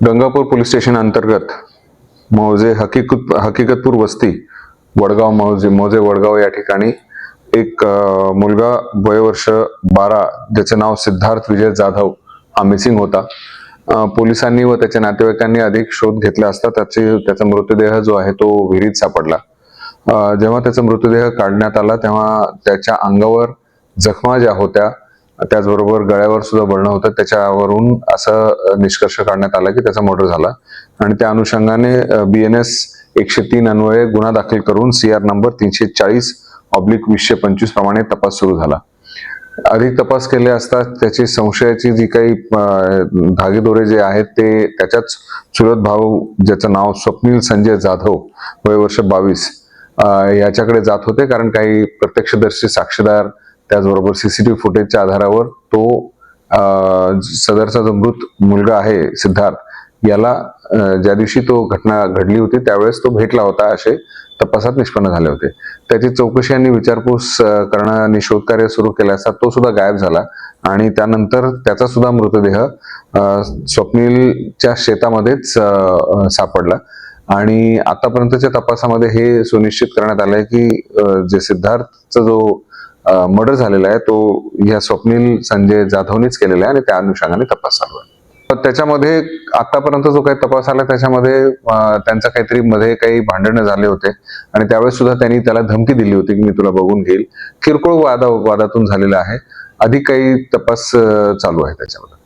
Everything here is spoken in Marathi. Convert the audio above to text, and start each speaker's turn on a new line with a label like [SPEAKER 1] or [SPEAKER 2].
[SPEAKER 1] गंगापूर पोलीस स्टेशन अंतर्गत मौजे हकीकत हकीकतपूर वस्ती वडगाव मौजे मौजे वडगाव या ठिकाणी एक मुलगा वयवर्ष बारा ज्याचं नाव सिद्धार्थ विजय जाधव हा मिसिंग होता. पोलिसांनी व त्याच्या नातेवाईकांनी अधिक शोध घेतला असता त्याचे त्याचा मृतदेह जो आहे तो विहिरीत सापडला. जेव्हा त्याचा मृतदेह काढण्यात आला तेव्हा त्याच्या अंगावर जखमा ज्या होत्या त्याचबरोबर गळ्यावर सुद्धा बळणं होतं. त्याच्यावरून असं निष्कर्ष काढण्यात आला की त्याचा मर्डर झाला. आणि त्या अनुषंगाने बी एन एस एकशे तीन अन्वये गुन्हा दाखल करून सी आर नंबर तीनशे चाळीस ऑब्लिक वीसशे पंचवीस प्रमाणे तपास सुरू झाला. अधिक तपास केले असता त्याची संशयाची जी काही धागेदोरे जे आहेत ते त्याच्याच चुलत भाऊ ज्याचं नाव स्वप्नील संजय जाधव वय वर्ष बावीस याच्याकडे जात होते. कारण काही प्रत्यक्षदर्शी साक्षीदार त्याचबरोबर सीसीटीव्ही फुटेजच्या आधारावर तो सदरचा जो मृत मुलगा आहे सिद्धार्थ याला ज्या दिवशी तो घटना घडली होती त्यावेळेस तो भेटला होता असे तपासात निष्पन्न झाले होते. त्याची चौकशी आणि विचारपूस करणं आणि शोधकार्य सुरू केलं असता तो सुद्धा गायब झाला आणि त्यानंतर त्याचा सुद्धा मृतदेह स्वप्नीलच्या शेतामध्येच सापडला. आणि आतापर्यंतच्या तपासामध्ये हे सुनिश्चित करण्यात आलंय की जे सिद्धार्थचा जो मर्डर झालेला आहे. तो या स्वप्नील संजय जाधवनीच केलेला आहे आणि त्या अनुषंगाने तपास चालू आहे. पण त्याच्यामध्ये आतापर्यंत जो काही तपास आला त्याच्यामध्ये त्यांचा काहीतरी मध्ये काही भांडणं झाले होते. आणि त्यावेळेस सुद्धा त्यांनी त्याला धमकी दिली होती की मी तुला बघून घेईल. किरकोळ वादा वादातून झालेला आहे. अधिक काही तपास चालू आहे त्याच्यामध्ये.